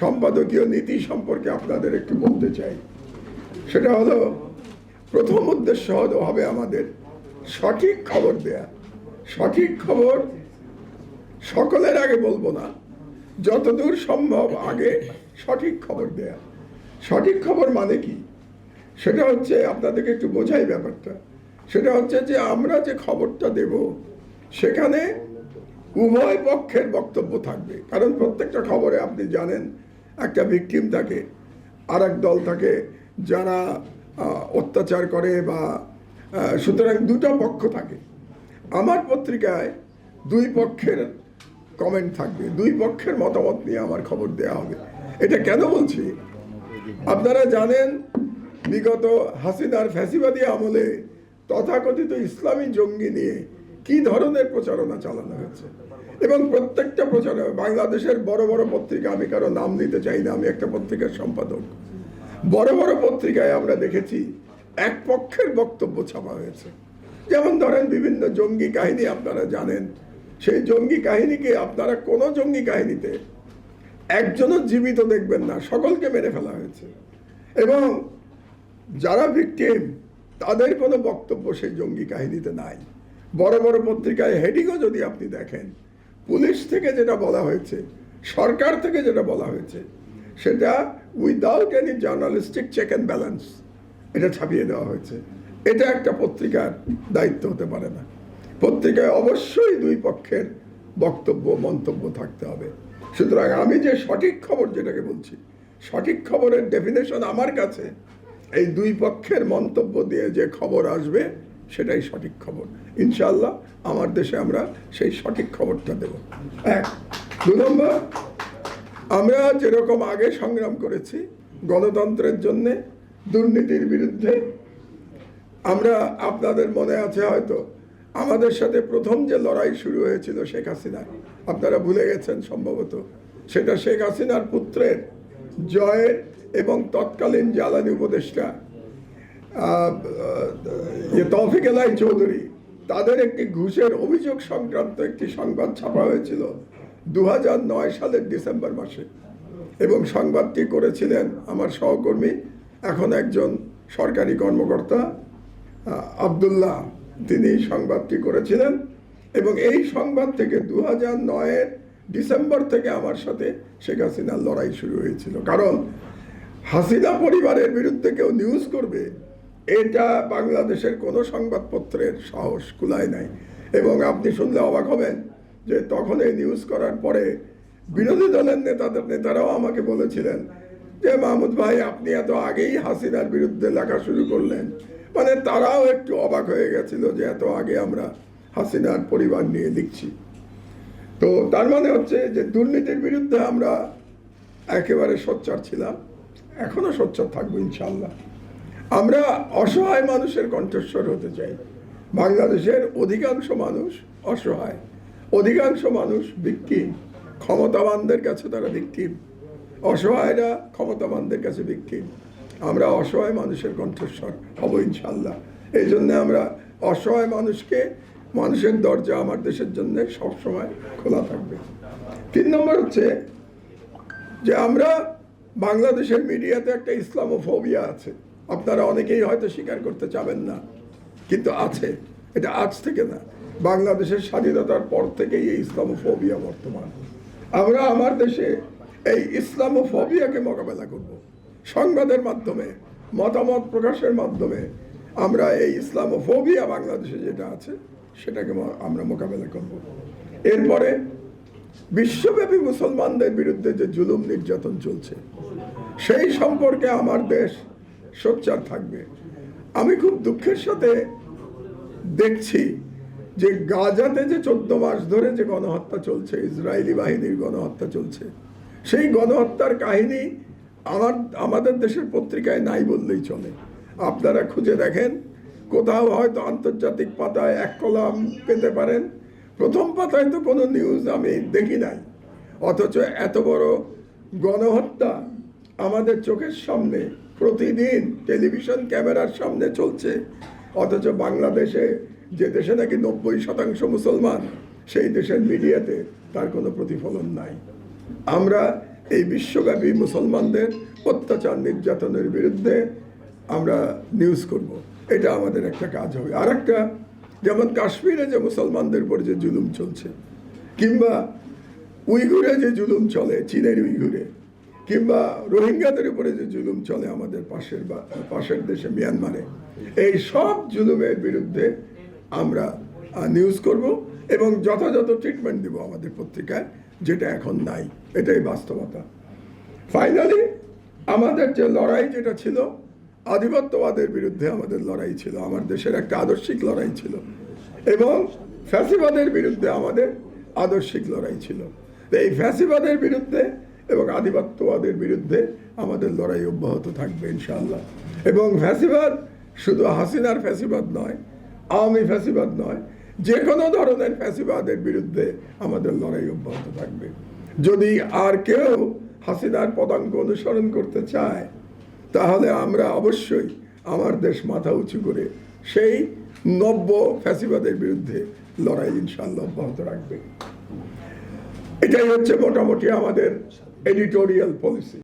সম্পাদকীয় নীতি সম্পর্কে আপনাদের একটু বলতে চাই। সেটা হলো, প্রথম উদ্দেশ্য হবে আমাদের সঠিক খবর দেয়া। সঠিক খবর সকলের আগে বলব না। যতদূর সম্ভব আগে সঠিক খবর দেয়া। সঠিক খবর মানে কি? সেটা হচ্ছে আপনাদেরকে একটু বোঝাই ব্যাপারটা। সেটা হচ্ছে যে আমরা যে খবরটা দেব, সেখানে উভয় পক্ষের বক্তব্য থাকবে। কারণ প্রত্যেকটা খবরে আপনি জানেন একটা ভিকটিম থাকে আর এক দল থাকে যারা অত্যাচার করে বা সুতরাং দুটা পক্ষ থাকে। আমার পত্রিকায় দুই পক্ষের কমেন্ট থাকবে, দুই পক্ষের মতামত নিয়ে আমার খবর দেওয়া হবে। এটা কেন বলছি? আপনারা জানেন, বিগত হাসিনার ফ্যাসিবাদী আমলে তথাকথিত ইসলামী জঙ্গি নিয়ে কি ধরনের প্রচারণা চালানো হয়েছে এবং প্রত্যেকটা প্রচারণা বাংলাদেশের বড় বড় পত্রিকা, আমি কারও নাম নিতে চাই না, আমি একটা পত্রিকার সম্পাদক। বড় বড় পত্রিকায় আমরা দেখেছি, এক পক্ষের বক্তব্য ছাপা হয়েছে। যেমন ধরেন বিভিন্ন জঙ্গি কাহিনী আপনারা জানেন, সেই জঙ্গি কাহিনীকে আপনারা কোনো জঙ্গি কাহিনীতে একজনও জীবিত দেখবেন না, সকলকে মেরে ফেলা হয়েছে। এবং যারা ভিকটিম, তাদের কোনো বক্তব্য সেই জঙ্গি কাহিনীতে নাই। বড় বড় পত্রিকায় হেডিংও যদি আপনি দেখেন পুলিশ থেকে যেটা বলা হয়েছে, সরকার থেকে যেটা বলা হয়েছে, সেটা without any journalistic check and balance. এটা ছাপিয়ে দেওয়া হয়েছে। এটা একটা পত্রিকার দায়িত্ব হতে পারে না। পত্রিকায় অবশ্যই দুই পক্ষের বক্তব্য, মন্তব্য থাকতে হবে। সুতরাং আমি যে সঠিক খবর যেটাকে বলছি, সঠিক খবরের ডেফিনেশন আমার কাছে, এই দুই পক্ষের মন্তব্য দিয়ে যে খবর আসবে সেটাই সঠিক খবর। ইনশাল্লাহ আমার দেশে আমরা সেই সঠিক খবরটা দেব। এক, দু নম্বর, আমরা যেরকম আগে সংগ্রাম করেছি গণতন্ত্রের জন্যে, দুর্নীতির বিরুদ্ধে, আমরা আপনাদের মনে আছে হয়তো, আমাদের সাথে প্রথম যে লড়াই শুরু হয়েছিল শেখ হাসিনা আপনারা ভুলে গেছেন সম্ভবত, সেটা শেখ হাসিনার পুত্রের জয়ের এবং তৎকালীন জ্বালানি উপদেষ্টা ইয়ে তৌফিক এলাই চৌধুরী, তাদের একটি ঘুষের অভিযোগ সংক্রান্ত একটি সংবাদ ছাপা হয়েছিল দু সালের ডিসেম্বর মাসে। এবং সংবাদটি করেছিলেন আমার সহকর্মী, এখন একজন সরকারি কর্মকর্তা আবদুল্লাহ। তিনি সংবাদটি করেছিলেন এবং এই সংবাদ থেকে দু হাজার নয়ের ডিসেম্বর থেকে আমার সাথে শেখ হাসিনার লড়াই শুরু হয়েছিল। কারণ হাসিনা পরিবারের বিরুদ্ধে কেউ নিউজ করবে এটা বাংলাদেশের কোনো সংবাদপত্রের সাহস কুলায় নাই। এবং আপনি শুনলে অবাক হবেন যে তখন এই নিউজ করার পরে বিরোধী দলের নেতাদের নেতারাও আমাকে বলেছিলেন যে, মাহমুদ ভাই, আপনি এত আগেই হাসিনার বিরুদ্ধে লেখা শুরু করলেন। মানে তারাও একটু অবাক হয়ে গেছিল যে, এত আগে আমরা হাসিনার পরিবার নিয়ে লিখছি। তো তার মানে হচ্ছে যে, দুর্নীতির বিরুদ্ধে আমরা একেবারে সোচ্চার ছিলাম। এখনও সোচ্চার থাকব ইনশাল্লাহ আমরা অসহায় মানুষের কণ্ঠস্বর হতে চাই। বাংলাদেশের অধিকাংশ মানুষ অসহায়। অধিকাংশ মানুষ ভিকটিম। ক্ষমতাবানদের কাছে তারা ভিকটিম। অসহায়রা ক্ষমতাবানদের কাছে ভিকটিম। আমরা অসহায় মানুষের কণ্ঠস্বর হব ইনশাল্লাহ এই জন্যে আমরা অসহায় মানুষকে, মানুষের দরজা আমার দেশের জন্য সবসময় খোলা থাকবে। তিন নম্বর হচ্ছে যে আমরা বাংলাদেশের মিডিয়াতে একটা ইসলামোফোবিয়া আছে। আপনারা অনেকেই হয়তো স্বীকার করতে চাবেন না, কিন্তু আছে। এটা আজ থেকে না। বাংলাদেশের স্বাধীনতার পর থেকেই এই ইসলামোফোবিয়া বর্তমান। আমরা আমার দেশে এই ইসলামোফোবিয়াকে মোকাবেলা করব। সংবাদের মাধ্যমে, মতামত প্রকাশের মাধ্যমে আমরা এই ইসলামোফোবিয়া বাংলাদেশে যেটা আছে, সেটাকে আমরা মোকাবেলা করব। এরপরে বিশ্বব্যাপী মুসলমানদের বিরুদ্ধে যে জুলুম নির্যাতন চলছে, সেই সম্পর্কে আমার দেশ সোচ্চার থাকবে। আমি খুব দুঃখের সাথে দেখছি যে গাজাতে যে চোদ্দ মাস ধরে যে গণহত্যা চলছে, ইসরায়েলি বাহিনীর গণহত্যা চলছে, সেই গণহত্যার কাহিনী আমার, আমাদের দেশের পত্রিকায় নাই বললেই চলে। আপনারা খুঁজে দেখেন, কোথাও হয়তো আন্তর্জাতিক পাতায় এক কলাম পেতে পারেন। প্রথম পাতায় তো কোনো নিউজ আমি দেখি নাই। অথচ এত বড় গণহত্যা আমাদের চোখের সামনে প্রতিদিন টেলিভিশন ক্যামেরার সামনে চলছে। অথচ বাংলাদেশে যে দেশে নাকি নব্বই শতাংশ মুসলমান, সেই দেশের মিডিয়াতে তার কোনো প্রতিফলন নাই। আমরা এই বিশ্বব্যাপী মুসলমানদের অত্যাচার নির্যাতনের বিরুদ্ধে আমরা নিউজ করব। এটা আমাদের একটা কাজ হবে। আর একটা যেমন কাশ্মীরে যে মুসলমানদের উপর যে জুলুম চলছে, কিংবা উইঘুরে যে জুলুম চলে, চীনের উইঘুরে কিংবা রোহিঙ্গাদের উপরে যে জুলুম চলে আমাদের পাশের বা, পাশের দেশে মিয়ানমারে, এই সব জুলুমের বিরুদ্ধে আমরা নিউজ করব এবং যথাযথ ট্রিটমেন্ট দিব আমাদের পত্রিকায়, যেটা এখন নাই। এটাই বাস্তবতা। ফাইনালি আমাদের যে লড়াই যেটা ছিল, আধিপত্যবাদের বিরুদ্ধে আমাদের লড়াই ছিল, আমার দেশের একটা আদর্শিক লড়াই ছিল এবং ফ্যাসিবাদের বিরুদ্ধে আমাদের আদর্শিক লড়াই ছিল। এই ফ্যাসিবাদের বিরুদ্ধে এবং আধিপত্যবাদের বিরুদ্ধে আমাদের লড়াই অব্যাহত থাকবে, ইনশাআল্লাহ। এবং ফ্যাসিবাদ শুধু হাসিনার ফ্যাসিবাদ নয়, আওয়ামী ফ্যাসিবাদ নয় যে কোনো ধরনের ফ্যাসিবাদের বিরুদ্ধে আমাদের লড়াই অব্যাহত থাকবে। যদি আর কেউ হাসিনার পদাঙ্ক অনুসরণ করতে চায়, তাহলে আমরা অবশ্যই আমার দেশ মাথা উঁচু করে সেই নব্য ফ্যাসিবাদের বিরুদ্ধে লড়াই ইনশাল্লাহ অব্যাহত রাখবে। এটাই হচ্ছে মোটামুটি আমাদের editorial policy.